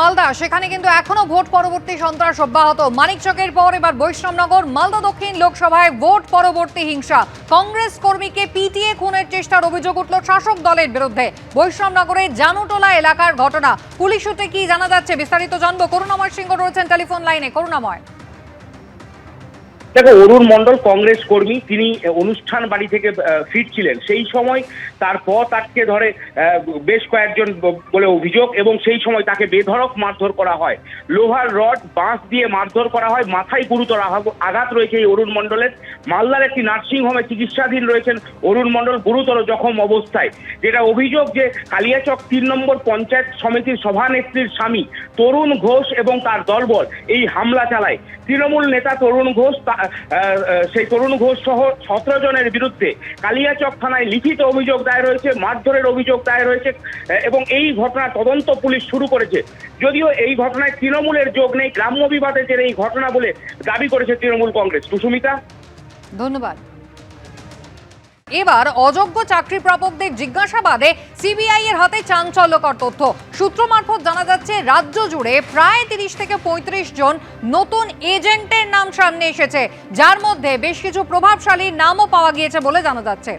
মালদা, সেখানে কিন্তু এখনও ভোট পরবর্তী সন্ত্রাস অব্যাহত। মানিকচকের পর এবার বৈষ্ণবনগর, মালদা দক্ষিণ লোকসভায় ভোট পরবর্তী হিংসা। কংগ্রেস কর্মীকে পিটিয়ে খুনের চেষ্টার অভিযোগ উঠল শাসক দলের বিরুদ্ধে। বৈষ্ণবনগরের জানুটোলা এলাকার ঘটনা। পুলিশ সূত্রে কি জানা যাচ্ছে, বিস্তারিত জানব। করুণাময় সিংহ রয়েছেন টেলিফোন লাইনে। করুণাময়। দেখো, অরুণ মণ্ডল কংগ্রেস কর্মী, তিনি অনুষ্ঠান বাড়ি থেকে ফিরছিলেন। সেই সময় তার পথ আটকে ধরে বেশ কয়েকজন বলে অভিযোগ এবং সেই সময় তাকে বেধড়ক মারধর করা হয়। লোহার রড, বাঁশ দিয়ে মারধর করা হয়। মাথায় গুরুতর আঘাত রয়েছে এই অরুণ মণ্ডলের। মালদার একটি নার্সিং হোমে চিকিৎসাধীন রয়েছেন অরুণ মণ্ডল গুরুতর জখম অবস্থায়। যেটা অভিযোগ যে, কালিয়াচক তিন নম্বর পঞ্চায়েত সমিতির সভানেত্রীর স্বামী, তরুণ ঘোষ এবং তার দলবল এই হামলা চালায়। তৃণমূল নেতা তরুণ ঘোষ সেই তরুণ ঘোষ সহ সতেরো জনের বিরুদ্ধে কালিয়াচক থানায় লিখিত অভিযোগ দায়ের হয়েছে, মারধরের অভিযোগ দায়ের হয়েছে এবং এই ঘটনা তদন্ত পুলিশ শুরু করেছে। যদিও এই ঘটনায় তৃণমূলের যোগ নেই, গ্রাম্য বিবাদের এই ঘটনা বলে দাবি করেছে তৃণমূল কংগ্রেস। সুস্মিতা? ধন্যবাদ। এবার অযোগ্য চাকরি প্রাপকদের জিজ্ঞাসাবাদে সিবিআই এর হাতে চাঞ্চল্যকর তথ্য। সূত্র মারফত জানা যাচ্ছে, রাজ্য জুড়ে প্রায় তিরিশ থেকে পঁয়ত্রিশ জন নতুন এজেন্টের নাম সামনে এসেছে। যার মধ্যে বেশ কিছু প্রভাবশালী নামও পাওয়া গিয়েছে বলে জানা যাচ্ছে।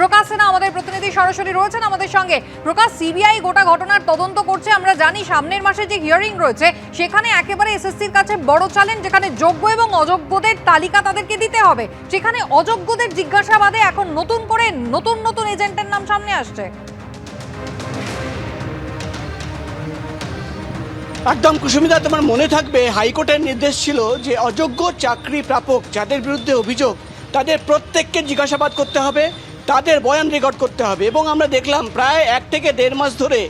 প্রকাশ সেনা আমাদের প্রতিনিধি সরাসরি রয়েছেন আমাদের সঙ্গে। প্রকাশ সিবিআই গোটা ঘটনার তদন্ত করছে। আমরা জানি সামনের মাসে যে হিয়ারিং রয়েছে, সেখানে একেবারে এসএসসির কাছে বড় চ্যালেঞ্জ যেখানে যোগ্য এবং অযোগ্যদের তালিকা তাদেরকে দিতে হবে। সেখানে অযোগ্যদের জিজ্ঞাসাবাদে এখন নতুন করে নতুন নতুন এজেন্টের নাম সামনে আসছে। একদম কুসুমিতা তোমার মনে থাকবে, হাইকোর্টের নির্দেশ ছিল যে অযোগ্য চাকরি প্রাপক যাদের বিরুদ্ধে অভিযোগ, তাদের প্রত্যেককে জিজ্ঞাসাবাদ করতে হবে। তাদের বয়ান রেকর্ড করতে হবে। এবং আমরা দেখলাম প্রায় এক থেকে দেড় মাস ধরে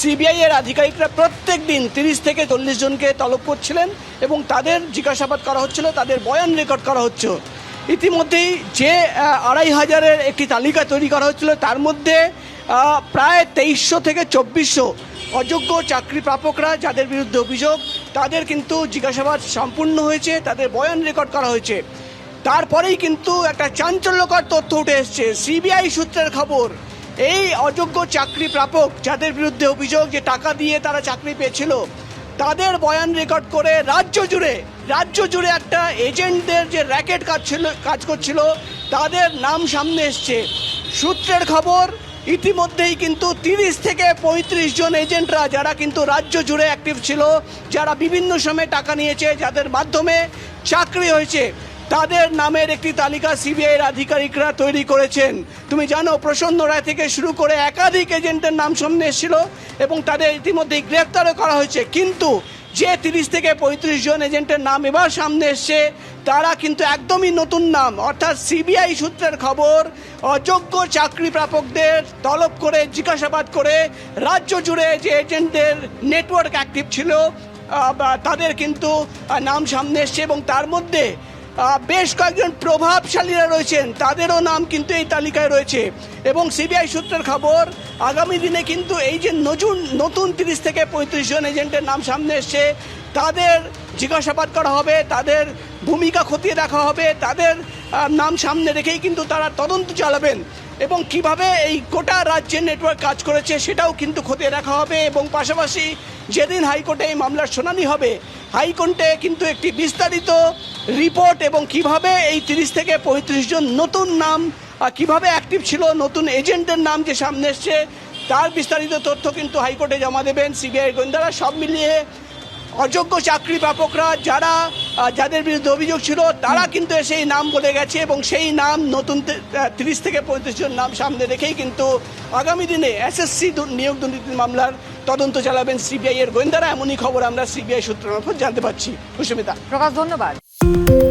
সিবিআই এর আধিকারিকরা প্রত্যেক দিন তিরিশ থেকে চল্লিশ জনকে তলব করছিলেন এবং তাদের জিজ্ঞাসাবাদ করা হচ্ছিল, তাদের বয়ান রেকর্ড করা হচ্ছে। ইতিমধ্যেই যে আড়াই হাজারের একটি তালিকা তৈরি করা হচ্ছিল, তার মধ্যে প্রায় তেইশশো থেকে চব্বিশশো অযোগ্য চাকরি প্রাপকরা যাদের বিরুদ্ধে অভিযোগ, তাদের কিন্তু জিজ্ঞাসাবাদ সম্পূর্ণ হয়েছে, তাদের বয়ান রেকর্ড করা হয়েছে। তারপরেই কিন্তু একটা চাঞ্চল্যকর তথ্য উঠে এসছে। সিবিআই সূত্রের খবর, এই অযোগ্য চাকরি প্রাপক যাদের বিরুদ্ধে অভিযোগ যে টাকা দিয়ে তারা চাকরি পেয়েছিল, তাদের বয়ান রেকর্ড করে রাজ্য জুড়ে রাজ্য জুড়ে একটা এজেন্টদের যে র্যাকেট কাজ ছিল, কাজ করছিল, তাদের নাম সামনে এসছে। সূত্রের খবর, ইতিমধ্যেই কিন্তু তিরিশ থেকে পঁয়ত্রিশ জন এজেন্টরা যারা কিন্তু রাজ্য জুড়ে অ্যাক্টিভ ছিল, যারা বিভিন্ন সময়ে টাকা নিয়েছে, যাদের মাধ্যমে চাকরি হয়েছে। তাদের নামের একটি তালিকা সিবিআইয়ের আধিকারিকরা তৈরি করেছেন। তুমি জানো, প্রসন্ন রায় থেকে শুরু করে একাধিক এজেন্টের নাম সামনে এসেছিল এবং তাদের ইতিমধ্যেই গ্রেপ্তারও করা হয়েছে। কিন্তু যে তিরিশ থেকে পঁয়ত্রিশ জন এজেন্টের নাম এবার সামনে এসছে, তারা কিন্তু একদমই নতুন নাম। অর্থাৎ সিবিআই সূত্রের খবর, অযোগ্য চাকরি প্রাপকদের তলব করে, জিজ্ঞাসাবাদ করে রাজ্য জুড়ে যে এজেন্টদের নেটওয়ার্ক অ্যাক্টিভ ছিল তাদের কিন্তু নাম সামনে এসছে এবং তার মধ্যে বেশ কয়েকজন প্রভাবশালীরা রয়েছেন। তাদেরও নাম কিন্তু এই তালিকায় রয়েছে। এবং সিবিআই সূত্রের খবর, আগামী দিনে কিন্তু এই যে নতুন নতুন তিরিশ থেকে পঁয়ত্রিশ জন এজেন্টের নাম সামনে এসছে, তাদের জিজ্ঞাসাবাদ করা হবে, তাদের ভূমিকা খতিয়ে দেখা হবে, তাদের নাম সামনে রেখেই কিন্তু তারা তদন্ত চালাবেন। এবং কীভাবে এই গোটা রাজ্যের নেটওয়ার্ক কাজ করেছে সেটাও কিন্তু খতিয়ে দেখা হবে। এবং পাশাপাশি যেদিন হাইকোর্টে এই মামলার শুনানি হবে, হাইকোর্টে কিন্তু একটি বিস্তারিত রিপোর্ট এবং কীভাবে এই তিরিশ থেকে পঁয়ত্রিশ জন নতুন নাম কীভাবে অ্যাক্টিভ ছিল নতুন এজেন্টের নাম যে সামনে এসছে, তার বিস্তারিত তথ্য কিন্তু হাইকোর্টে জমা দেবেন সিবিআই গোয়েন্দারা। সব মিলিয়ে অযোগ্য চাকরি প্রাপকরা যারা যাদের বিরুদ্ধে অভিযোগ ছিল, তারা কিন্তু এসে এই নাম বলে গেছে এবং সেই নাম নতুন তিরিশ থেকে পঁয়ত্রিশ জন নাম সামনে রেখেই কিন্তু আগামী দিনে এসএসসি নিয়োগ দুর্নীতি মামলার তদন্ত চালাবেন সিবিআই এর গোয়েন্দারা। এমনই খবর আমরা সিবিআই সূত্র মারফত জানতে পারছি কুসুমিতা প্রকাশ, ধন্যবাদ। Thank you.